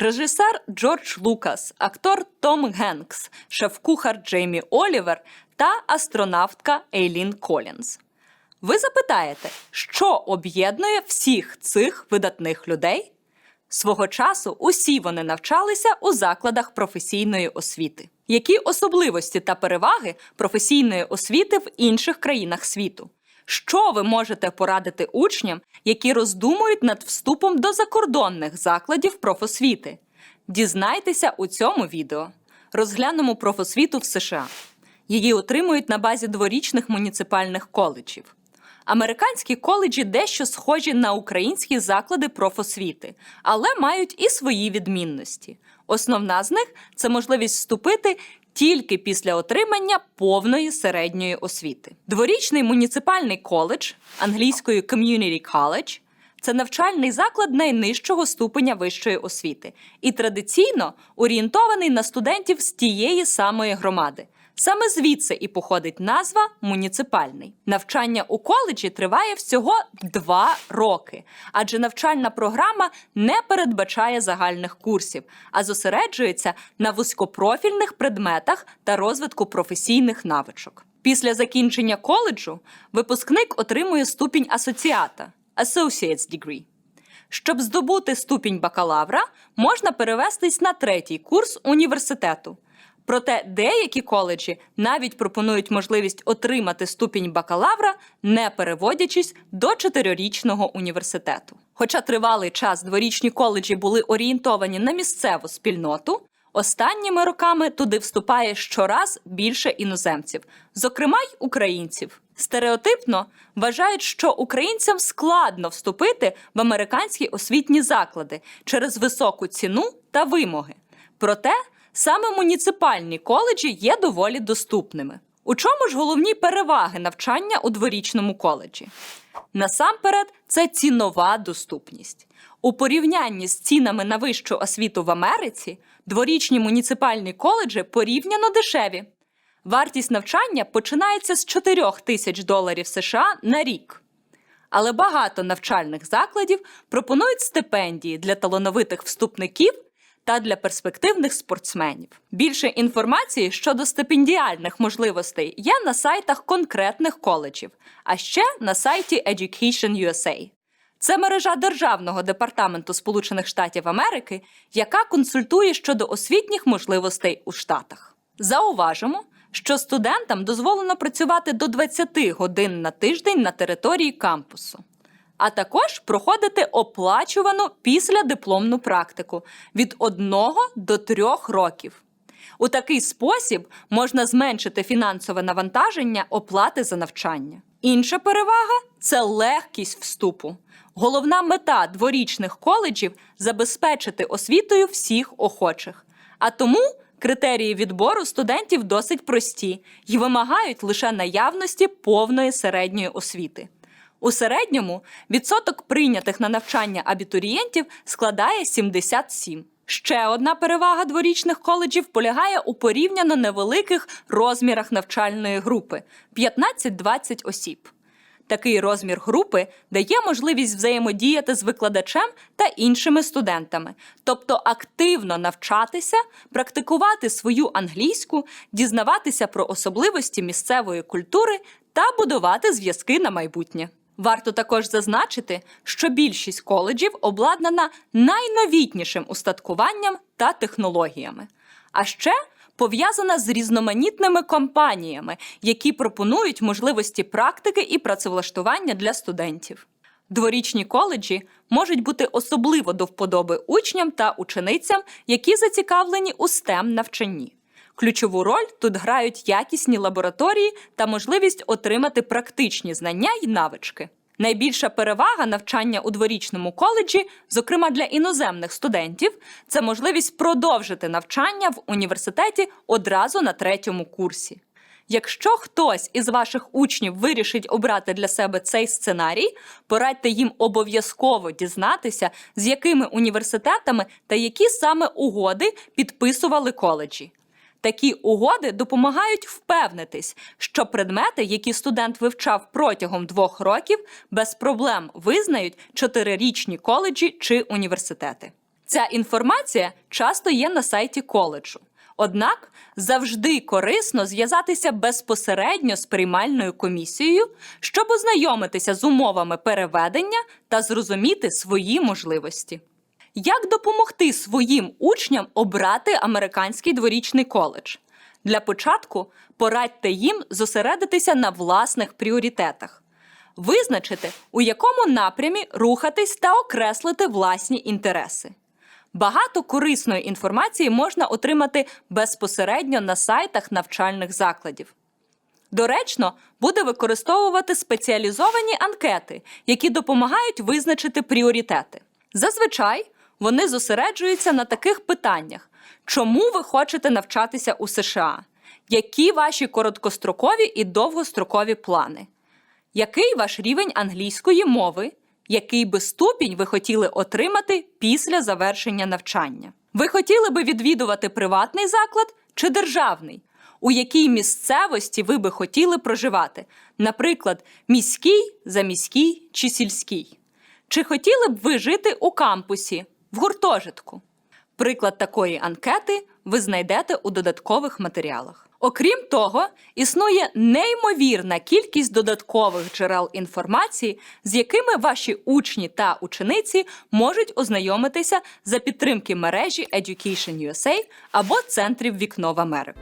Режисер Джордж Лукас, актор Том Генкс, шеф-кухар Джеймі Олівер та астронавтка Ейлін Колінз. Ви запитаєте, що об'єднує всіх цих видатних людей? Свого часу усі вони навчалися у закладах професійної освіти. Які особливості та переваги професійної освіти в інших країнах світу? Що ви можете порадити учням, які роздумують над вступом до закордонних закладів профосвіти? Дізнайтеся у цьому відео. Розглянемо профосвіту в США. Її отримують на базі дворічних муніципальних коледжів. Американські коледжі дещо схожі на українські заклади профосвіти, але мають і свої відмінності. Основна з них це можливість вступити тільки після отримання повної середньої освіти. Дворічний муніципальний коледж англійською Community College – це навчальний заклад найнижчого ступеня вищої освіти і традиційно орієнтований на студентів з тієї самої громади. Саме звідси і походить назва муніципальний. Навчання у коледжі триває всього два роки, адже навчальна програма не передбачає загальних курсів, а зосереджується на вузькопрофільних предметах та розвитку професійних навичок. Після закінчення коледжу випускник отримує ступінь асоціата Associate's Degree. Щоб здобути ступінь бакалавра, можна перевестись на третій курс університету. Проте деякі коледжі навіть пропонують можливість отримати ступінь бакалавра, не переводячись до чотирирічного університету. Хоча тривалий час дворічні коледжі були орієнтовані на місцеву спільноту, останніми роками туди вступає щораз більше іноземців, зокрема й українців. Стереотипно вважають, що українцям складно вступити в американські освітні заклади через високу ціну та вимоги. Проте саме муніципальні коледжі є доволі доступними. У чому ж головні переваги навчання у дворічному коледжі? Насамперед, це цінова доступність. У порівнянні з цінами на вищу освіту в Америці дворічні муніципальні коледжі порівняно дешеві. Вартість навчання починається з 4 тисяч доларів США на рік. Але багато навчальних закладів пропонують стипендії для талановитих вступників та для перспективних спортсменів. Більше інформації щодо стипендіальних можливостей є на сайтах конкретних коледжів, а ще на сайті Education USA. Це мережа Державного департаменту Сполучених Штатів Америки, яка консультує щодо освітніх можливостей у Штатах. Зауважимо, що студентам дозволено працювати до 20 годин на тиждень на території кампусу, а також проходити оплачувану післядипломну практику від 1 до 3 років. У такий спосіб можна зменшити фінансове навантаження оплати за навчання. Інша перевага це легкість вступу. Головна мета дворічних коледжів забезпечити освітою всіх охочих. А тому критерії відбору студентів досить прості і вимагають лише наявності повної середньої освіти. У середньому відсоток прийнятих на навчання абітурієнтів складає 77. Ще одна перевага дворічних коледжів полягає у порівняно невеликих розмірах навчальної групи 15-20 осіб. Такий розмір групи дає можливість взаємодіяти з викладачем та іншими студентами, тобто активно навчатися, практикувати свою англійську, дізнаватися про особливості місцевої культури та будувати зв'язки на майбутнє. Варто також зазначити, що більшість коледжів обладнана найновітнішим устаткуванням та технологіями. А ще пов'язана з різноманітними компаніями, які пропонують можливості практики і працевлаштування для студентів. Дворічні коледжі можуть бути особливо до вподоби учням та ученицям, які зацікавлені у STEM навчанні. Ключову роль тут грають якісні лабораторії та можливість отримати практичні знання й навички. Найбільша перевага навчання у дворічному коледжі, зокрема для іноземних студентів, це можливість продовжити навчання в університеті одразу на третьому курсі. Якщо хтось із ваших учнів вирішить обрати для себе цей сценарій, порадьте їм обов'язково дізнатися, з якими університетами та які саме угоди підписували коледжі. Такі угоди допомагають впевнитись, що предмети, які студент вивчав протягом двох років, без проблем визнають чотирирічні коледжі чи університети. Ця інформація часто є на сайті коледжу. Однак завжди корисно зв'язатися безпосередньо з приймальною комісією, щоб ознайомитися з умовами переведення та зрозуміти свої можливості. Як допомогти своїм учням обрати американський дворічний коледж? Для початку порадьте їм зосередитися на власних пріоритетах, визначити, у якому напрямі рухатись та окреслити власні інтереси. Багато корисної інформації можна отримати безпосередньо на сайтах навчальних закладів. Доречно буде використовувати спеціалізовані анкети, які допомагають визначити пріоритети. Зазвичай вони зосереджуються на таких питаннях: чому ви хочете навчатися у США? Які ваші короткострокові і довгострокові плани? Який ваш рівень англійської мови? Який би ступінь ви хотіли отримати після завершення навчання? Ви хотіли би відвідувати приватний заклад чи державний? У якій місцевості ви би хотіли проживати? Наприклад, міський, заміський чи сільський? Чи хотіли б ви жити у кампусі, в гуртожитку? Приклад такої анкети ви знайдете у додаткових матеріалах. Окрім того, існує неймовірна кількість додаткових джерел інформації, з якими ваші учні та учениці можуть ознайомитися за підтримки мережі Education USA або центрів Вікно в Америку.